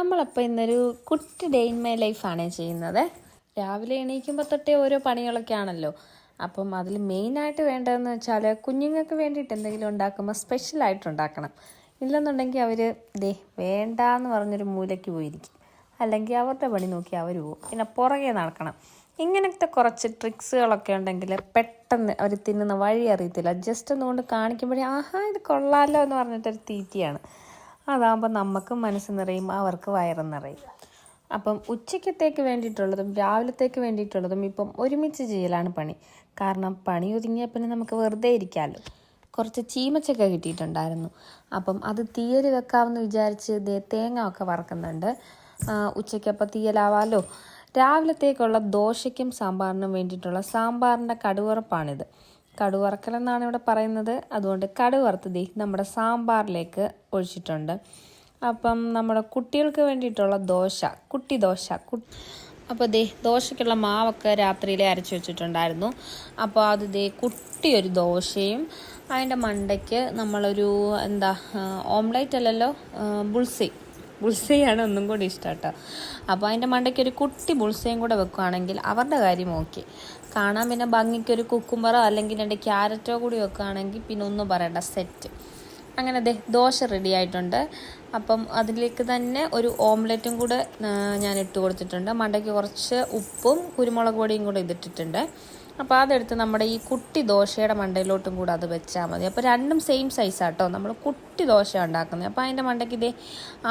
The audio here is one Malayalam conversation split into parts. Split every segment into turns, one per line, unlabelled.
നമ്മളപ്പോൾ ഇന്നൊരു കുട്ടി ഡേ ഇൻ മൈ ലൈഫാണ് ചെയ്യുന്നത്. രാവിലെ എണീക്കുമ്പോൾ തൊട്ടേ ഓരോ പണികളൊക്കെ ആണല്ലോ അപ്പം അതിൽ മെയിനായിട്ട് വേണ്ടതെന്ന് വെച്ചാൽ കുഞ്ഞുങ്ങൾക്ക് വേണ്ടിയിട്ട് എന്തെങ്കിലും ഉണ്ടാക്കുമ്പോൾ സ്പെഷ്യലായിട്ട് ഉണ്ടാക്കണം. ഇല്ലെന്നുണ്ടെങ്കിൽ അവർ ദേ വേണ്ട എന്ന് പറഞ്ഞൊരു മൂലയ്ക്ക് പോയിരിക്കും. അല്ലെങ്കിൽ അവരുടെ പണി നോക്കി അവർ പോകും പിന്നെ പുറകെ നടക്കണം. ഇങ്ങനത്തെ കുറച്ച് ട്രിക്സുകളൊക്കെ ഉണ്ടെങ്കിൽ പെട്ടെന്ന് അവർ തിന്നുന്ന വഴി അറിയത്തില്ല. ജസ്റ്റ് ഒന്നുകൊണ്ട് കാണിക്കുമ്പോഴേ ആഹാ ഇത് കൊള്ളാലോ എന്ന് പറഞ്ഞിട്ടൊരു തീറ്റിയാണ്. അതാകുമ്പോൾ നമുക്കും മനസ്സ് നിറയും അവർക്ക് വയറും നിറയും. അപ്പം ഉച്ചയ്ക്കത്തേക്ക് വേണ്ടിയിട്ടുള്ളതും രാവിലത്തേക്ക് വേണ്ടിയിട്ടുള്ളതും ഇപ്പം ഒരുമിച്ച് ചെയ്യലാണ് പണി. കാരണം പണി ഒതുങ്ങിയ പിന്നെ നമുക്ക് വെറുതെ ഇരിക്കാമല്ലോ കുറച്ച് ചീമച്ചക്ക കിട്ടിയിട്ടുണ്ടായിരുന്നു. അപ്പം അത് തീയൽ വെക്കാമെന്ന് വിചാരിച്ച് തേങ്ങ ഒക്കെ വറക്കുന്നുണ്ട്. ഉച്ചയ്ക്കപ്പം തീയലാവാലോ. രാവിലത്തേക്കുള്ള ദോശയ്ക്കും സാമ്പാറിനും വേണ്ടിയിട്ടുള്ള സാമ്പാറിന്റെ കടുവറപ്പാണിത്. കടുവറക്കൽ എന്നാണ് ഇവിടെ പറയുന്നത്. അതുകൊണ്ട് കടുവറുത്തതി നമ്മുടെ സാമ്പാറിലേക്ക് ഒഴിച്ചിട്ടുണ്ട്. അപ്പം നമ്മുടെ കുട്ടികൾക്ക് വേണ്ടിയിട്ടുള്ള ദോശ കുട്ടി ദോശ അപ്പോൾ ദേ ദോശയ്ക്കുള്ള മാവൊക്കെ രാത്രിയിൽ അരച്ചു വെച്ചിട്ടുണ്ടായിരുന്നു. അപ്പോൾ അത് ദേ കുട്ടിയൊരു ദോശയും അതിന്റെ മണ്ടയ്ക്ക് നമ്മളൊരു എന്താ ഓംലൈറ്റ് അല്ലല്ലോ ബുൾസി. ബുൾസയാണ് ഒന്നും കൂടി ഇഷ്ടം കേട്ടോ. അപ്പോൾ അതിന്റെ മണ്ടയ്ക്ക് ഒരു കുട്ടി ബുൾസയും കൂടെ വെക്കുകയാണെങ്കിൽ അവരുടെ കാര്യം ഓക്കെ കാണാൻ പിന്നെ ഭംഗിക്ക് ഒരു കുക്കുംബറോ അല്ലെങ്കിൽ രണ്ട് ക്യാരറ്റോ കൂടി വെക്കുകയാണെങ്കിൽ പിന്നെ ഒന്നും പറയണ്ട സെറ്റ്. അങ്ങനെ അതെ ദോശ റെഡി ആയിട്ടുണ്ട്. അപ്പം അതിലേക്ക് തന്നെ ഒരു ഓംലെറ്റും കൂടെ ഞാൻ ഇട്ട് കൊടുത്തിട്ടുണ്ട്. മണ്ടയ്ക്ക് കുറച്ച് ഉപ്പും കുരുമുളക് പൊടിയും കൂടെ ഇതിട്ടിട്ടുണ്ട്. അപ്പോൾ അതെടുത്ത് നമ്മുടെ ഈ കുട്ടി ദോശയുടെ മണ്ടയിലോട്ടും കൂടെ അത് വെച്ചാൽ മതി. അപ്പോൾ രണ്ടും സെയിം സൈസാട്ടോ നമ്മൾ കുട്ടി ദോശ ഉണ്ടാക്കുന്നത്. അപ്പോൾ അതിന്റെ മണ്ടയ്ക്ക് ഇതേ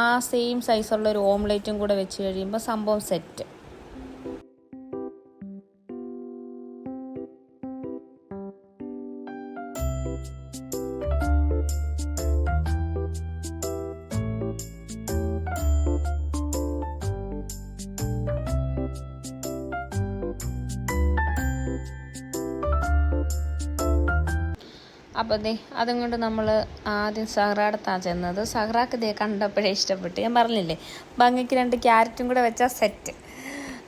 ആ സെയിം സൈസുള്ള ഒരു ഓംലെറ്റും കൂടെ വെച്ച് കഴിയുമ്പോൾ സംഭവം സെറ്റ് അപ്പോൾ ദേ അതും കൊണ്ട് നമ്മൾ ആദ്യം സഹ്റയുടെ ചെന്നത്. സഹ്റാക്ക് ദേ കണ്ടപ്പോഴേ ഇഷ്ടപ്പെട്ടു. ഞാൻ പറഞ്ഞില്ലേ ഭംഗിക്ക് രണ്ട് ക്യാരറ്റും കൂടെ വെച്ചാൽ സെറ്റ്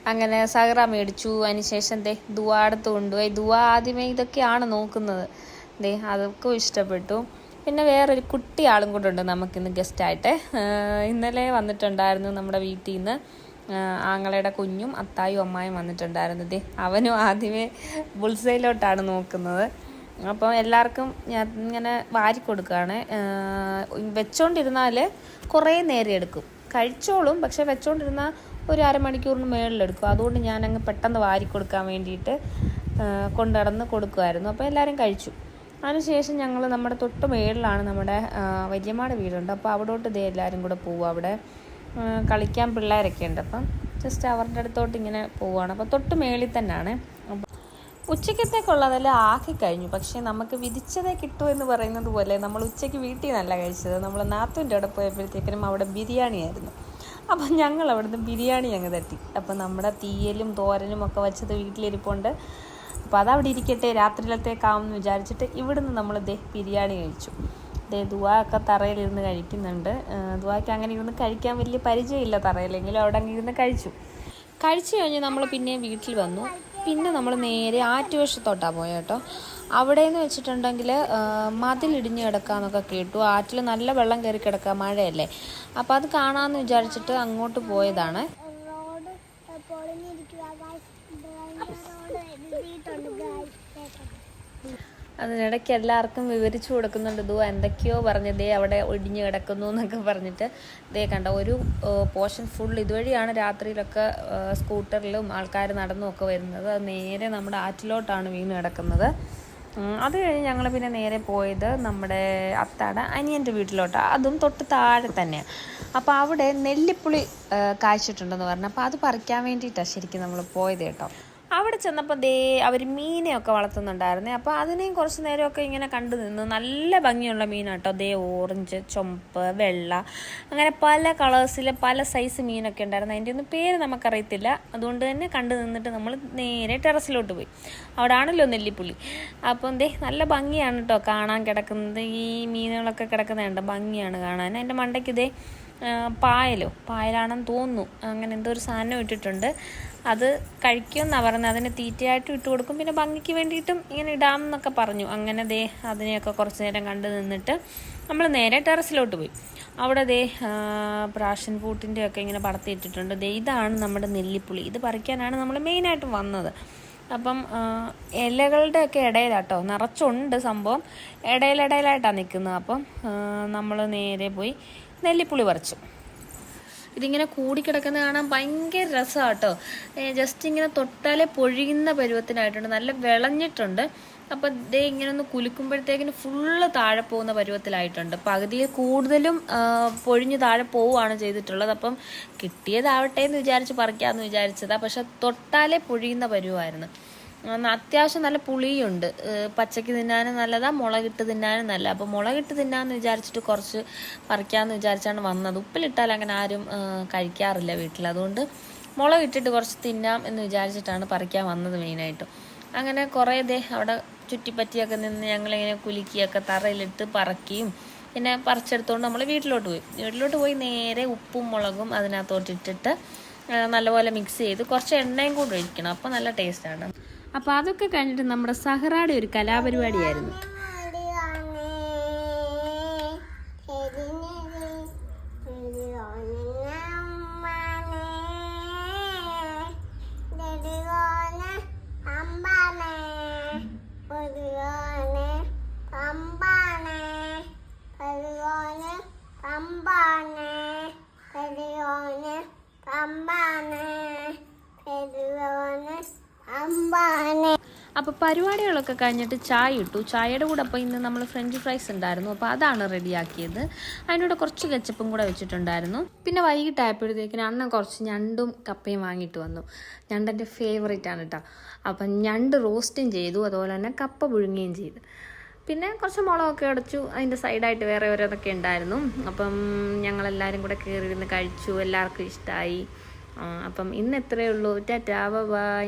അങ്ങനെ സഹ്റ മേടിച്ചു. അതിനുശേഷം ദേ ദുവാടത്ത് കൊണ്ടുപോയി. ദുവാ ആദ്യമേ ഇതൊക്കെയാണ് നോക്കുന്നത്. ദേ അതൊക്കെ ഇഷ്ടപ്പെട്ടു. പിന്നെ വേറൊരു കുട്ടി ആളും കൂടെ ഉണ്ട് നമുക്കിന്ന് ഗസ്റ്റായിട്ട് ഇന്നലെ വന്നിട്ടുണ്ടായിരുന്നു നമ്മുടെ വീട്ടിൽ നിന്ന് ആങ്ങളയുടെ കുഞ്ഞും അത്തായും അമ്മായും വന്നിട്ടുണ്ടായിരുന്നു. ദേ അവനും ആദ്യമേ ബുൾസൈലോട്ടാണ് നോക്കുന്നത്. അപ്പോൾ എല്ലാവർക്കും ഞാൻ ഇങ്ങനെ വാരി കൊടുക്കുകയാണ്. വെച്ചോണ്ടിരുന്നാൽ കുറേ നേരം എടുക്കും. കഴിച്ചോളും പക്ഷെ വെച്ചോണ്ടിരുന്നാൽ ഒരു അരമണിക്കൂറിന് മേളിലെടുക്കും അതുകൊണ്ട് ഞാനങ്ങ് പെട്ടെന്ന് വാരി കൊടുക്കാൻ വേണ്ടിയിട്ട് കൊണ്ടുനടന്ന് കൊടുക്കുമായിരുന്നു അപ്പോൾ എല്ലാവരും കഴിച്ചു. അതിനുശേഷം ഞങ്ങൾ നമ്മുടെ തൊട്ട് മേളിലാണ് നമ്മുടെ വല്യമ്മയുടെ വീടുണ്ട്. അപ്പോൾ അവിടോട്ട് ഇതേ എല്ലാവരും കൂടെ പോവുക അവിടെ. കളിക്കാൻ പിള്ളേരൊക്കെ ഉണ്ട്. അപ്പം ജസ്റ്റ് അവരുടെ അടുത്തോട്ട് ഇങ്ങനെ പോവുകയാണ് അപ്പോൾ തൊട്ട് മേളിൽ തന്നെയാണ് ഉച്ചക്കത്തേക്കുള്ളതെല്ലാം ആക്കി കഴിഞ്ഞു. പക്ഷേ നമുക്ക് വിധിച്ചതേ കിട്ടൂ എന്ന് പറയുന്നത് പോലെ നമ്മൾ ഉച്ചയ്ക്ക് വീട്ടിൽ നിന്നല്ല കഴിച്ചത്. നമ്മൾ നാത്തൂന്റെ അവിടെ പോയപ്പോഴത്തേക്കിനും അവിടെ ബിരിയാണി ആയിരുന്നു. അപ്പം ഞങ്ങൾ അവിടുന്ന് ബിരിയാണി അങ്ങ് തട്ടി. അപ്പം നമ്മുടെ തീയലും തോരനും ഒക്കെ വെച്ചത് വീട്ടിലിരിപ്പുണ്ട്. അപ്പോൾ അതവിടെ ഇരിക്കട്ടെ രാത്രിയിലത്തേക്കാവുമെന്ന് വിചാരിച്ചിട്ട് ഇവിടുന്ന് നമ്മൾ ദേ ബിരിയാണി കഴിച്ചു. ദേ ദുവാ ഒക്കെ തറയിലിരുന്ന് കഴിക്കുന്നുണ്ട്. ദുവാക്ക് അങ്ങനെ ഇരുന്ന് കഴിക്കാൻ വലിയ പരിചയമില്ല തറയിലെങ്കിലും അവിടെ അങ്ങ് ഇരുന്ന് കഴിച്ചു. കഴിച്ചു കഴിഞ്ഞ് നമ്മൾ പിന്നെ വീട്ടിൽ വന്നു. പിന്നെ നമ്മൾ നേരെ ആറ്റുവശത്തോട്ടാണ് പോയത് കേട്ടോ. അവിടെ എന്ന് വെച്ചിട്ടുണ്ടെങ്കിൽ മതിലിടിഞ്ഞ് കിടക്കാന്നൊക്കെ കേട്ടു. ആറ്റിൽ നല്ല വെള്ളം കയറി കിടക്കുക മഴയല്ലേ. അപ്പോൾ അത് കാണാമെന്ന് വിചാരിച്ചിട്ട് അങ്ങോട്ട് പോയതാണ്
റോഡ് പൊളിഞ്ഞിരിക്കുക റോഡ് എഴുതിയിട്ടുണ്ട് ഗായ്സ്
അതിനിടയ്ക്ക് എല്ലാവർക്കും വിവരിച്ചു കൊടുക്കുന്നുണ്ട് ഇതോ എന്തൊക്കെയോ പറഞ്ഞ് ദേ അവിടെ ഒടിഞ്ഞു കിടക്കുന്നു എന്നൊക്കെ പറഞ്ഞിട്ട് ദേ കണ്ട ഒരു പോർഷൻ ഫുൾ ഇതുവഴിയാണ് രാത്രിയിലൊക്കെ സ്കൂട്ടറിലും ആൾക്കാർ നടന്നും ഒക്കെ വരുന്നത്. അത് നേരെ നമ്മുടെ ആറ്റിലോട്ടാണ് വീണ് കിടക്കുന്നത്. അത് കഴിഞ്ഞ് ഞങ്ങൾ പിന്നെ നേരെ പോയത് നമ്മുടെ അത്താടെ അനിയന്റെ വീട്ടിലോട്ടാണ് അതും തൊട്ട് താഴെ തന്നെയാണ് അപ്പോൾ അവിടെ നെല്ലിപ്പുളി കായ്ച്ചിട്ടുണ്ടെന്ന് പറഞ്ഞു. അപ്പോൾ അത് പറിക്കാൻ വേണ്ടിയിട്ടാണ് ശരിക്കും നമ്മൾ പോയത് കേട്ടോ. അവിടെ ചെന്നപ്പോൾ ദേ അവർ മീനെയൊക്കെ വളർത്തുന്നുണ്ടായിരുന്നേ. അപ്പോൾ അതിനെയും കുറച്ച് നേരമൊക്കെ ഇങ്ങനെ കണ്ടു നിന്നു. നല്ല ഭംഗിയുള്ള മീനാട്ടോ. ദേ ഓറഞ്ച് ചുമപ്പ് വെള്ള അങ്ങനെ പല കളേഴ്സിൽ പല സൈസ് മീനൊക്കെ ഉണ്ടായിരുന്നു. അതിന്റെ ഒന്നും പേര് നമുക്കറിയത്തില്ല. അതുകൊണ്ട് തന്നെ കണ്ടു നിന്നിട്ട് നമ്മൾ നേരെ ടെറസിലോട്ട് പോയി. അവിടെ ആണല്ലോ നെല്ലിപ്പുള്ളി അപ്പം ദേ നല്ല ഭംഗിയാണ് കേട്ടോ കാണാൻ കിടക്കുന്നത്. ഈ മീനുകളൊക്കെ കിടക്കുന്നതുണ്ട്. ഭംഗിയാണ് കാണാൻ. അതിന്റെ മണ്ടയ്ക്ക് ആ, പായലോ. പായലാണെന്ന് തോന്നുന്നു. അങ്ങനെ എന്തോ ഒരു സാധനം ഇട്ടിട്ടുണ്ട്. അത് കഴിക്കുമെന്നാണ് പറഞ്ഞത് അതിന് തീറ്റയായിട്ടും ഇട്ട് കൊടുക്കും. പിന്നെ ഭംഗിക്ക് വേണ്ടിയിട്ടും ഇങ്ങനെ ഇടാം എന്നൊക്കെ പറഞ്ഞു. അങ്ങനെ ദേ അതിനെയൊക്കെ കുറച്ച് നേരം കണ്ടു നിന്നിട്ട് നമ്മൾ നേരെ ടെറസിലോട്ട് പോയി. അവിടെ ദേ പ്രാഷൻ ഫ്രൂട്ടിന്റെ ഒക്കെ ഇങ്ങനെ പടത്തിയിട്ടിട്ടുണ്ട്. ദേ ഇതാണ് നമ്മുടെ നെല്ലിപ്പുളി. ഇത് പറിക്കാനാണ് നമ്മൾ മെയിനായിട്ട് വന്നത്. അപ്പം ഇലകളുടെയൊക്കെ ഇടയിലാട്ടോ നിറച്ചുണ്ട് സംഭവം. ഇടയിലിടയിലായിട്ടാണ് നിൽക്കുന്നത് അപ്പം നമ്മൾ നേരെ പോയി നെല്ലിപ്പുളി പറിച്ചു. ഇതിങ്ങനെ കൂടിക്കിടക്കുന്ന കാണാൻ ഭയങ്കര രസമാണ് കേട്ടോ ജസ്റ്റ് ഇങ്ങനെ തൊട്ടാലേ പൊഴിയുന്ന പരുവത്തിനായിട്ടുണ്ട്. നല്ല വിളഞ്ഞിട്ടുണ്ട്. അപ്പോൾ ദേ ഇങ്ങനെ ഒന്ന് കുലുക്കുമ്പോഴത്തേക്കിന് ഫുള്ള് താഴെ പോകുന്ന പരുവത്തിലായിട്ടുണ്ട്. പകുതിയിൽ കൂടുതലും പൊഴിഞ്ഞ് താഴെ പോവുകയാണ് ചെയ്തിട്ടുള്ളത്. അപ്പം കിട്ടിയതാവട്ടെ എന്ന് വിചാരിച്ച് പറിക്കാമെന്ന് വിചാരിച്ചതാണ് പക്ഷെ തൊട്ടാലേ പൊഴിയുന്ന പരുവായിരുന്നു. അത്യാവശ്യം നല്ല പുളിയുണ്ട്. പച്ചയ്ക്ക് തിന്നാനും നല്ലതാ മുളകിട്ട് തിന്നാനും നല്ല അപ്പോൾ മുളകിട്ട് തിന്നാന്ന് വിചാരിച്ചിട്ട് കുറച്ച് പറിക്കാമെന്ന് വിചാരിച്ചാണ് വന്നത്. ഉപ്പിലിട്ടാൽ അങ്ങനെ ആരും കഴിക്കാറില്ല വീട്ടിൽ. അതുകൊണ്ട് മുളകിട്ടിട്ട് കുറച്ച് തിന്നാം എന്ന് വിചാരിച്ചിട്ടാണ് പറിക്കാൻ വന്നത് മെയിനായിട്ടും. അങ്ങനെ കുറേ ദേ അവിടെ ചുറ്റിപ്പറ്റിയൊക്കെ നിന്ന് ഞങ്ങളിങ്ങനെ കുലുക്കിയൊക്കെ തറയിലിട്ട് പറക്കിയും പിന്നെ പറിച്ചെടുത്തുകൊണ്ട് നമ്മൾ വീട്ടിലോട്ട് പോയി. വീട്ടിലോട്ട് പോയി നേരെ ഉപ്പും മുളകും അതിനകത്തോട്ടിട്ടിട്ട് നല്ലപോലെ മിക്സ് ചെയ്ത് കുറച്ച് എണ്ണയും കൂടി ഒഴിക്കണം. അപ്പോൾ നല്ല ടേസ്റ്റാണ്. അപ്പോൾ അതൊക്കെ കഴിഞ്ഞിട്ട് നമ്മുടെ സഹറാടെ ഒരു കലാപരിപാടിയായിരുന്നു. അപ്പോൾ പരിപാടികളൊക്കെ കഴിഞ്ഞിട്ട് ചായ ഇട്ടു. ചായയുടെ കൂടെ അപ്പോൾ ഇന്ന് നമ്മൾ ഫ്രഞ്ച് ഫ്രൈസ് ഉണ്ടായിരുന്നു. അപ്പോൾ അതാണ് റെഡിയാക്കിയത്. അതിന്റെ കൂടെ കുറച്ച് കെച്ചപ്പും കൂടെ വെച്ചിട്ടുണ്ടായിരുന്നു. പിന്നെ വൈകിട്ടായപ്പോഴത്തേക്കിന് അണ്ണൻ കുറച്ച് ഞണ്ടും കപ്പയും വാങ്ങിയിട്ട് വന്നു. ഞണ്ടെന്റെ ഫേവറേറ്റ് ആണ് കേട്ടോ അപ്പം ഞണ്ട് റോസ്റ്റും ചെയ്തു. അതുപോലെ തന്നെ കപ്പ പുഴുങ്ങുകയും ചെയ്തു. പിന്നെ കുറച്ച് മുളകൊക്കെ അടച്ചു. അതിന്റെ സൈഡായിട്ട് വേറെ ഓരോന്നൊക്കെ ഉണ്ടായിരുന്നു. അപ്പം ഞങ്ങളെല്ലാവരും കൂടെ കയറി ഇരുന്ന് കഴിച്ചു. എല്ലാവർക്കും ഇഷ്ടമായി അപ്പം ഇന്ന് എത്രയേ ഉള്ളൂ. ടാറ്റാ. ബൈ.